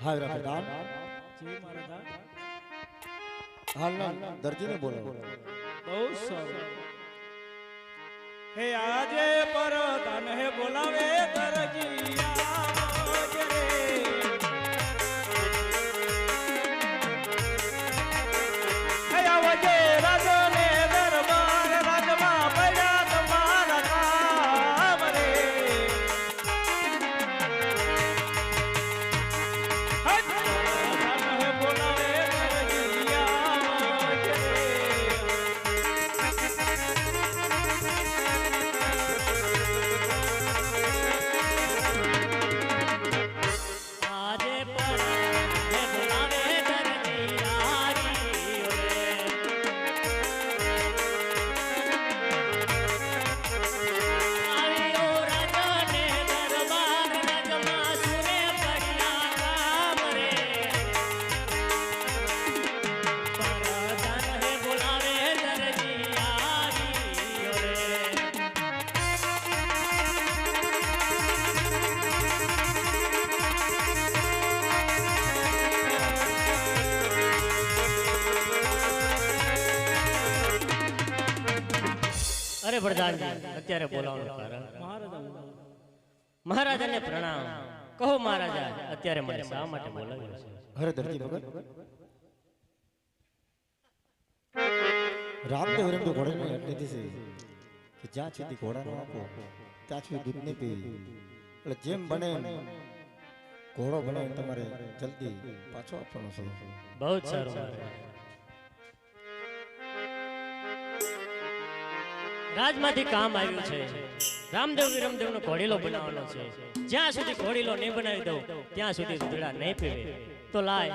હા રાખે દાન જી મહારાજ હાલ ના દર્દીને બોલાવો. બહુ સારું હે આજે પર તન હે બોલાવે દરજી અરે પ્રધાનજી અત્યારે બોલાવવાનું કારણ. મહારાજા મહારાજાને પ્રણામ. કહો મહારાજા અત્યારે મને શા માટે બોલાવ્યો છે? હરે ધરતી ભગત રામદેવ ઘોડે ઘોડાને એટલે દીશે કે જ્યાં સુધી ઘોડા નો આપો ત્યાં સુધી દૂધ નહીં પીવી. એટલે જેમ બને ઘોડો બને તમારે જલ્દી પાછો આપવાનો છે. બહુ સારું. રાજમાંથી કામ આવ્યું છે. રામદેવ વિરમદેવ નો ઘોડીલો બનાવવાનો છે. જ્યાં સુધી ઘોડીલો નહીં બનાવી દઉં, ત્યાં સુધી દૂધડા નહીં પીવે. તો લાય,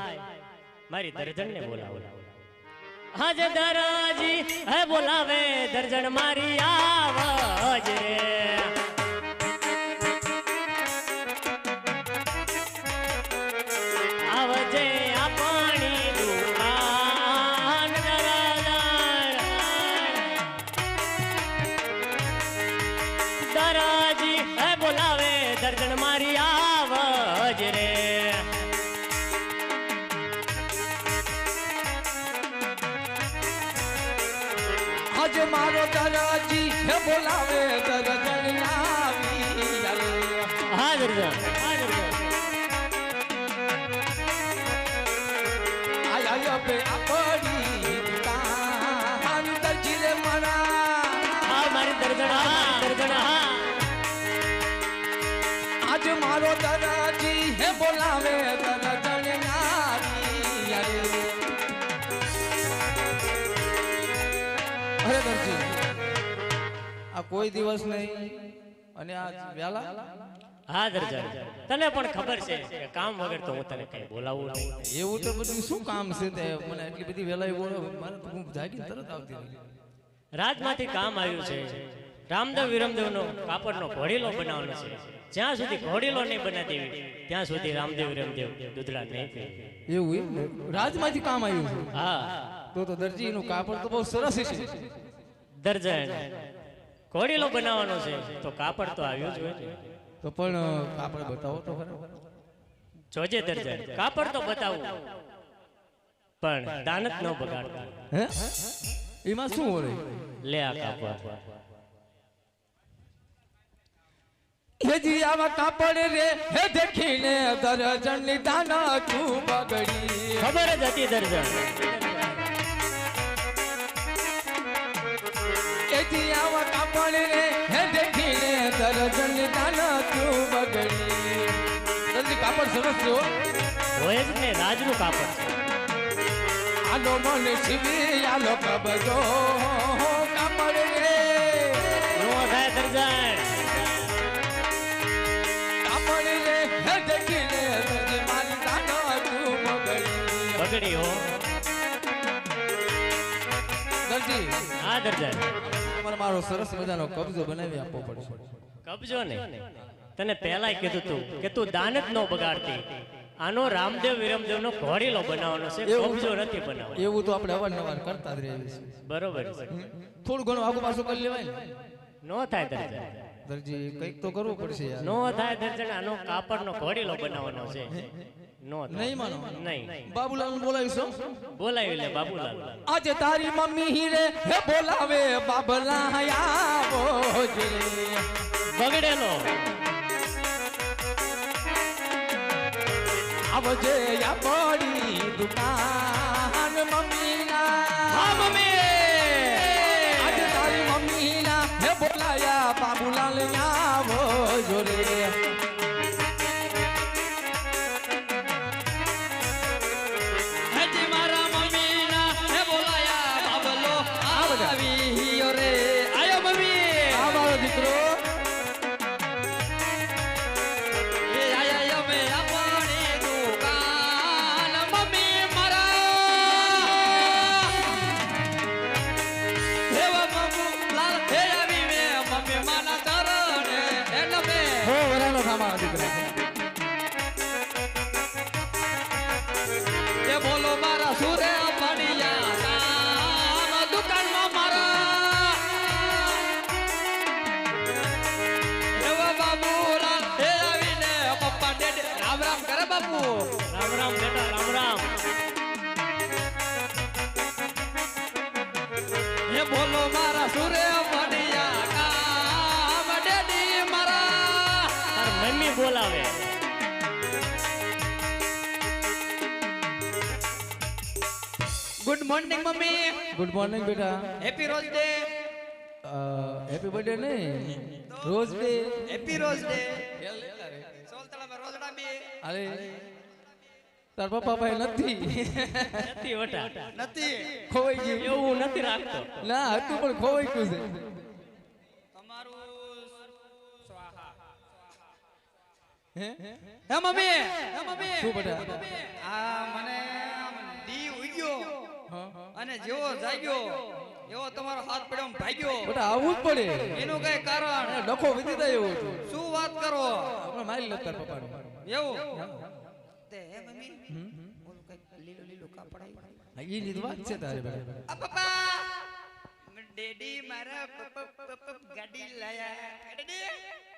મારી દર્જનને બોલાવો. હજ દરાજી, હે બોલાવે દર્જન મારી આવજે મારો દરજી હે બોલાવે દરજણ આવી હા દરજી હા હા આજ મારો દરજી હે બોલાવે આ કોઈ દિવસ નહીં. અને આ વેલા હા દરજા તને પણ ખબર છે કે કામ વગર તો હું તને કઈ બોલાવું નહીં. એવું તો બધું શું કામ છે તે? મને એટલી બધી વેલાઈ બોલો મને તો હું જાગી તરત આવતી રાજમાંથી કામ આવ્યું છે. રામદેવ વિરમદેવ નો કાપડનો ઘોડીલો બનાવવાનો છે. જ્યાં સુધી ઘોડીલો નહીં બના દેવી ત્યાં સુધી રામદેવ વિરમદેવ દૂધડા નહીં એવું રાજમાંથી કામ આવ્યું છે? હા. તો તો દરજીનું કાપડ તો બહુ સરસ છે. દર્જન. ઘોડીલો બનાવવાનો છે. તો કાપડ તો આવ્યું જ હોય. તો પણ કાપડ બતાવો તો ખરા. જોજે દર્જન કાપડ તો બતાવું. પણ દાનત ન બગાડતા. હે? એમાં શું હોય? લે આ કાપડ. હેજી આવા કાપડ રે. હે દેખીને દરજનની દાના તું બગડી. ખબર જ હતી દર્જન રે હે દેખીને દરજનની દાના તું બગડી. દરજી કાપડ સરસ છે હોય જ ને રાજનું કાપડ છે. આલો મન શિવી આલો કબજો. કાપડ રે. નો થાય દર્જન કાપડ રે હે દેખીને દરજી મારી તું બગડી. બગડી હો દરજી હા દર્જન. તમારે મારો સરસ મજાનો કબજો બનાવી આપવો પડશે. કબજો ને તને પહેલા કીધું તું કે તું દાન જ ન બગાડતી. આનો રામદેવ વિરમદેવ નો ઘોડીલો બનાવવાનો છે? કબજો નથી બનાવવાનો. એવું તો આપણે અવારનવાર કરતા જ રહીએ છીએ. બરોબર થોડું ઘણું આગુ પાછું કરી લેવાય ન. થાય દરજણ. દરજી કંઈક તો કરવું પડશે યાર. નો થાય દરજણ આનો કાપડનો ઘોડીલો બનાવવાનો છે. નહીં માનો. નહીં. બાબુલાલ બોલાવીશું બોલાવી લે બાબુલાલ. આજે તારી મમ્મી હીરે હે બોલાવે બાબલા આવો જે બગડેલો. આવજે દુકાન મમ્મી ના હા મમ્મી! આજે તારી મમ્મી ના હે બોલાયા બાબુલાલ આવો બોલાવે good morning mummy good morning બેટા. Happy rose day happy birthday નહીં rose day happy rose day સોલતળામાં રોઝડા બી. અરે તાર પપ્પા ભાઈ નથી. નથી વટા નથી ખોવાઈ ગયું. એવું નથી રાખતો. ના હતું પણ ખોવાઈ ગયું છે. હે? હે મમ્મી? હે મમ્મી? શું બેટા? આ મને દી ઉગ્યો. અને જેવો જાગ્યો એવો તમારો હાથ પડ્યો ભાગ્યો. બેટા આવવું જ પડે. એનું કઈ કારણ? ડખો વિધી દે એવું શું વાત કરો? આપણે મારી લો તાર પપ્પાને. એવું? તે હે મમ્મી? ઓલું કઈ લીલું લીલું કાપડ આવ્યું હા, ઈ લીધું વાત છે તારે બેટા. આ પપ્પા! ડેડી મારા પપ્પા પપ્પા ગાડી લાયા. ડેડી!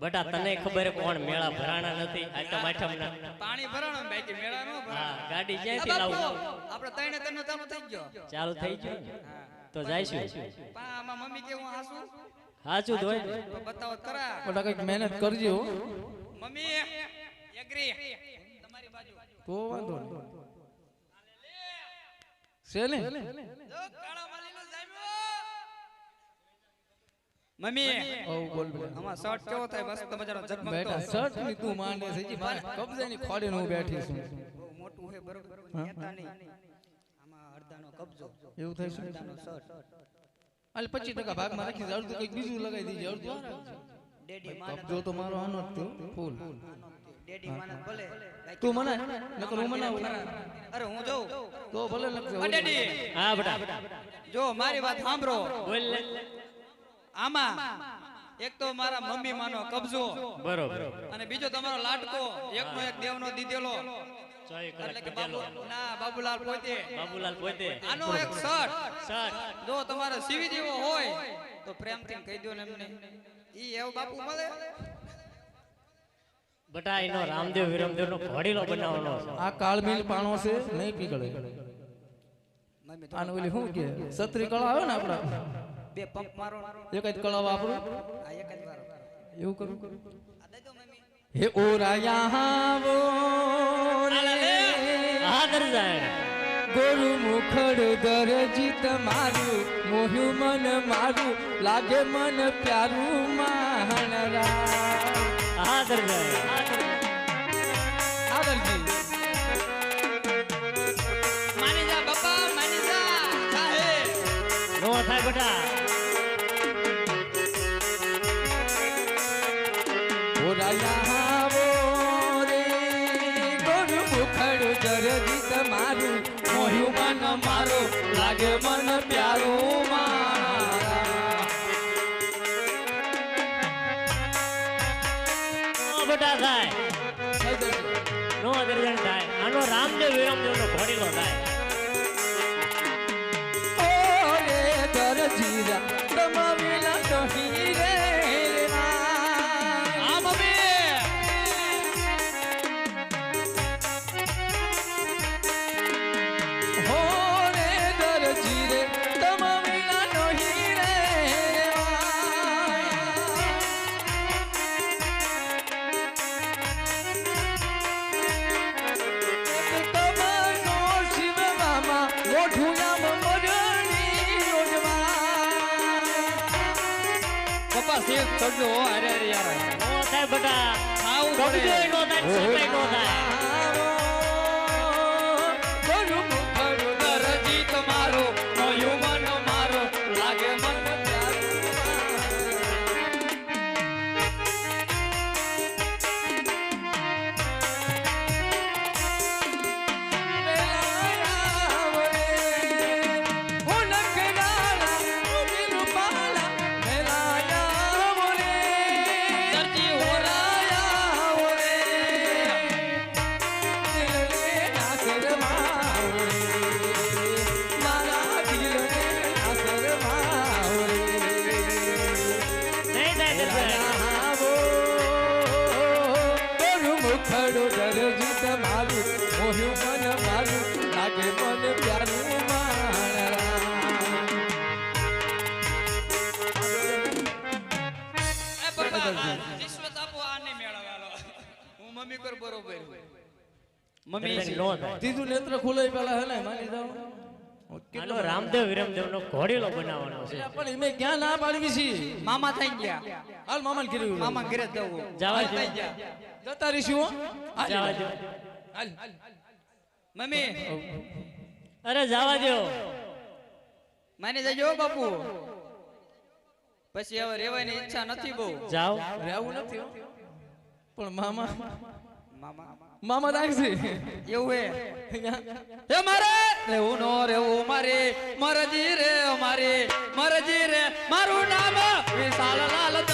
બટા તને ખબર કોણ મેળા ભરાણા નથી? આ તો માઠમ ના પાણી ભરાણો બાકી મેળા નો હા ગાડી બાપુ, લાવું? આપણે ત્રણે તને ચાલુ થઈ ગયો. ચાલુ થઈ ગયું? તો જાઈશું? પા આમાં મમ્મી કે હું હાસું? ને. તો બતાવો કરા. ખરા કંઈક મહેનત કરજો મમ્મી એગ્રી તમારી બાજુ. તો વાંધો છે ને જો કાળા મમ્મી. ઓ બોલ બોલ. અમાર શર્ટ કેવો થાય? મસ્ત મજાનો ઝગમગતો. બેટા શર્ટની તું માંડે છે જી. મારે કબજાની ખોડે હું બેઠી છું. બહુ મોટું હે બરોબર નેતા નહીં આમાં અડધાનો કબજો. એવું થાય છે? અડધાનો શર્ટ. અલ પચીસ ટકા ભાગમાં રાખી અડધું કંઈક બીજું લગાવી દીજે. અડધું આ ડેડી માને કબજો તો મારો આનો જ થયો. ફૂલ. ડેડી માને ભલે. તું મને નકર હું મને અરે હું જોઉં. તો ભલે લખજો ડેડી. હા બેટા. જો મારી વાત સાંભળો. બોલ લે. આમાં એક તો મારા મમ્મી માનો કબજો બરોબર. અને બીજો તમારો લાડકો એકનો એક દેવનો દીધેલો. એટલે કે બાબુ ના બાબુલાલ પોતે. બાબુલાલ પોતે. આનો એક શર્ટ. જો તમારે સીવી દેવો હોય તો પ્રેમથી કહી દો ને એમને. ઈ એવું બાપુ મળે? બટા એનો રામદેવ વિરમદેવ નો ઘોડીલો બનાવવાનો આ કાળમીલ પાણો છે નહીં પીગળે. આને ઓલી શું કે? સત્રી કળા આવે ને આપડા બે પંપ મારો એક જ કળા વાપરું? આ એક જ વારો. એવું કરું? આ દઈ મમ્મી. હે ઓરાયા વો રે હા ગોરુ મુખડ દરજી તમારું મોહ્યું મન મારું લાગે મન પ્યારું માણરા હા આગળજી ઓરાયા વો રે ગોરુ મુખડ દરજી તમારું મોહ્યું મન મારું લાગે મન પ્યારું મારા. કરજો અરે અરે યાર. નો થાય બટા ખાવું પડે નો થાય સફાઈ નો થાય. નો થાય. ત્રીજું નેત્ર ખુલે પેલા હે ને માની જાઓ. આનો રામદેવ વિરમદેવ નો ઘોડીલો બનાવવાનો છે. પણ મેં ક્યાં ના પાડવી છે? મામા થઈ ગયા. હાલ મામાને કીધું મામા ઘરે જ જવું. જવા થઈ ગયા. જતા રહીશું હો? હાલ. જવા દો. હાલ. મમ્મી. અરે જવા દો. માને જજો હો બાપુ. પછી હવે રેવાની ઈચ્છા નથી બહુ. જાઓ. રહેવું નથી પણ મામા મામા. રાખશે એવું હે? એ મારે? રેવું નો રેવું મારે. મરજી રે મારે મરજી રે. મારું નામ વિશાલ લાલ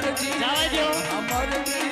અમર અમર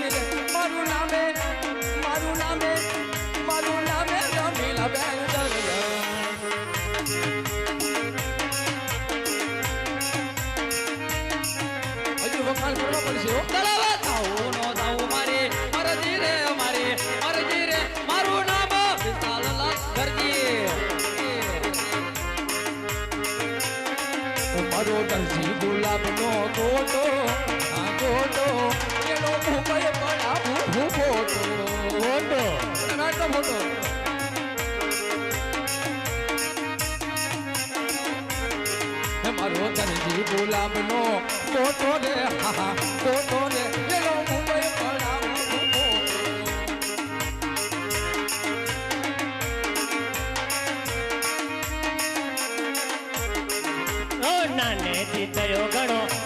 રોદનજી ગુલાબનો ફોટો રે હા ફોટો રે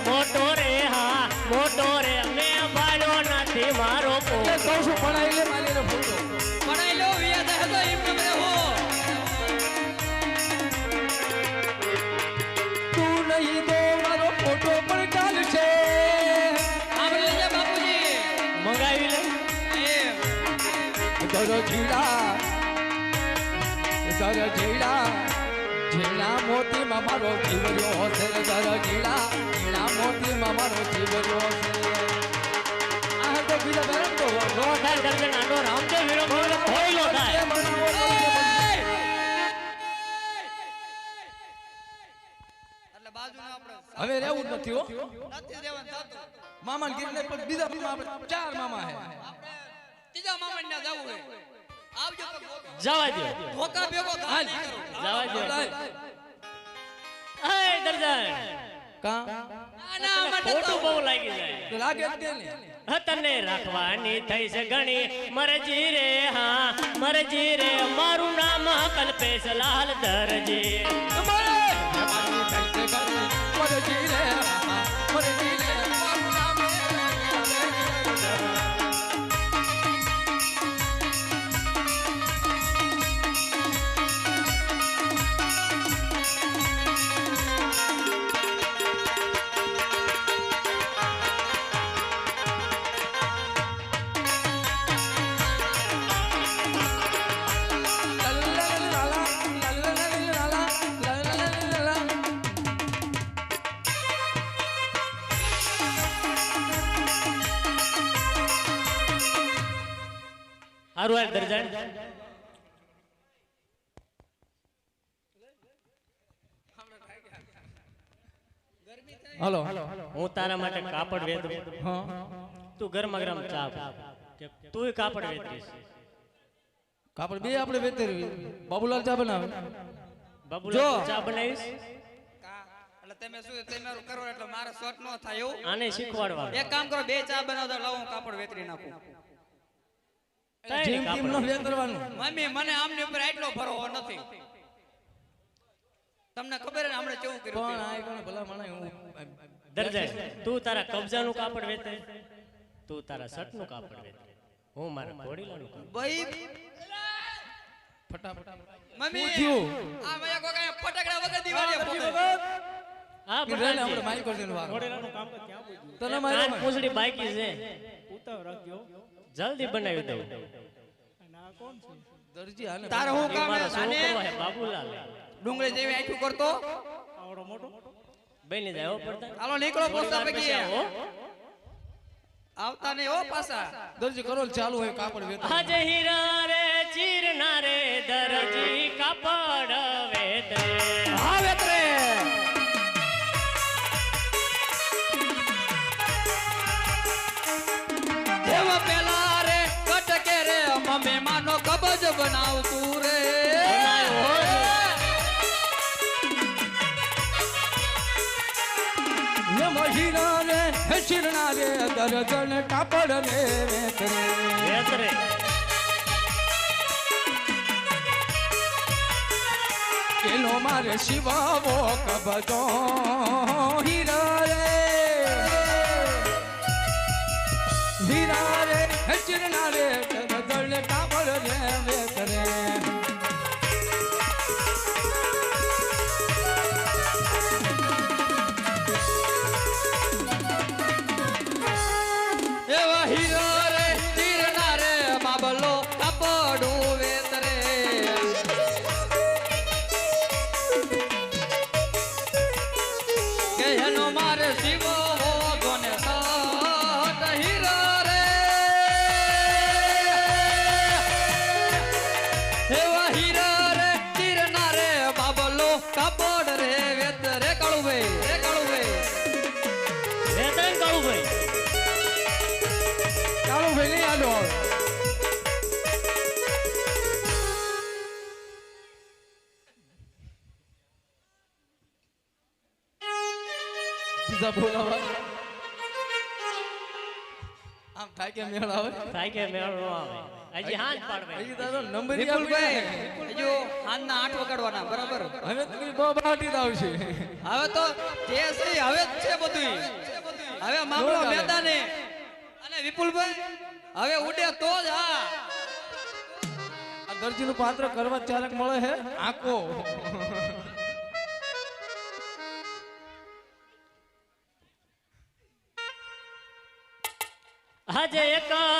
મોટો. રે હા મોટો રે મેં ભાડો નથી મારો કહું છું પણ ધરો ઝીણા ધરો ઝીણા ઝીણા મોતીમાં મારો જીવર્યો હશે ધરો ઝીણા ઝીણા મોતીમાં મારો જીવર્યો હવે રહેવું નથી મામા ગીર ને બીજા ચાર મામા હે. ત્રીજા મામા ને જવું હે આવજો જવા દો ધોકા ભેગો હાલ. જવા દો એ દર્શન કા? ના, ના, ખોટું બહુ લાગી જાય. તો લાગે જ ને. તને રાખવાની થઈ છે ઘણી. મરજી રે હા. મરજી રે. મારું નામ કલ્પેશ લાલ દરજી. હારું હાલ દરજણ. હલો. હું તારા માટે કાપડ વેચું હા. તું ગરમા ગરમ ચા. કે તુંય કાપડ વેચીશ કાપડ બે આપણે વેતરવી બાબુલાલ ચા બનાવે. બાબુલાલ ચા બનાવીશ? એટલે તમે શું તમે કરો એટલે મારે શોર્ટ ન થાય એવું? આને શીખવાડવા એક કામ કરો બે ચા બનાવતા લાવો કાપડ વેતરી નાખું. જેમ તેમ ન વેતરવાનું. મમ્મી મને આમની ઉપર આટલો ભરોવો નથી. તમને ખબર ને હમણાં કેવું કર્યું પણ આ કોને ભલા માણે હું દરજણ તું તારા કબજાનું કાપડ વેચે તું તારા શર્ટનું કાપડ વેચે. હું મારા ઘોડીલાનું કાપડ ભાઈ ફટાફટ. મમ્મી? આ મયા કોકા ફટાકડા વગર દિવાળીએ ફોકે. હા રેને આપણે મારી કરશે નું વારો. કામ ક્યાં પૂછ્યું તને કાન માર્યો બાકી છે. ઉતાવ રાખજો. જલ્દી બનાવી દઉં. અને આ કોણ છે? દરજી હાલે તારે હું કામ મારો હે? આને છોકરો હે બાબુલાલ. ડુંગળી જેવી આંખું કરતો? આવડો મોટો? બની જાય હો પડતા. હાલો નીકળો પોસ્તા પૈકી આવતા નહીં હો પાછા. દરજી કરો ચાલુ હોય કાપડ વેતર આજે હીરા રે ચીરના રે દરજી કાપડ વેતરે મહીરા રે હેચિરના રે દરજન કાપડ રે વેતરે. વેતરે. એનો મારે શિવાવો કબજો હીરા રે હીરા રે હેચિરના રે દરજન કાપડ રે બીજા બોલાવા આમ થાય કે મેળ આવે? થાય કે મેળ નો આવે. હજી હાથ પાડવે. હજી તારો નંબર વિપુલભાઈ હજુ હાથના આઠ વગાડવાના બરાબર? હવે તો બહુ બાટી આવશે. હવે તો જે છે હવે જ છે બધું હવે મામલો. મેદાને. અને વિપુલભાઈ હવે ઉડે તો જ હા. આ દરજીનું પાત્ર કરવા ચાલક મળે હે? આકો આજે કરે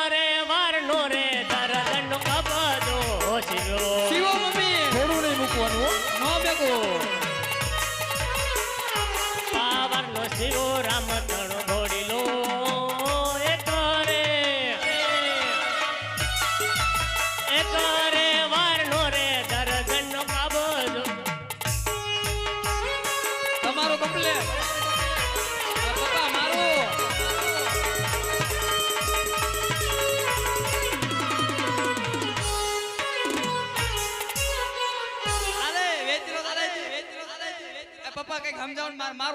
પપ્પા કંઈક સમજાવન માર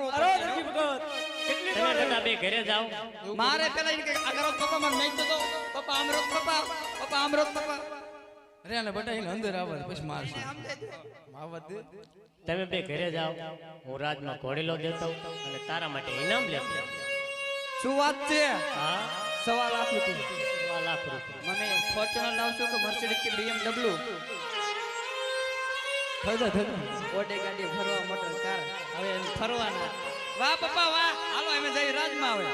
કેટલી તમે બધા બે ઘરે જાઓ. મારે પેલા કંઈક પપ્પા મને નહીં તો પપ્પા આમરોત પપ્પા. પપ્પા આમરોત પપ્પા. અરે આને બટાઈને અંદર આવે પછી મારશે. આમ જાય તો. આવવા દે તમે બે ઘરે જાઓ. હું રાજમાં ઘોડેલો દેતો અને તારા માટે ઇનામ લેતો શું વાત છે? હા? સવા લાખ રૂપિયા. સવા લાખ રૂપિયા. મને ફોર્ચ્યુનર લાવશો કે મર્સિડીઝ કે BMW? થતા થતા ઓટે ગાડી ફરવા મોટર કાર. હવે ફરવાના. વાહ, પપ્પા, વાહ. હાલો, અમે જઈ રાજમાં આવે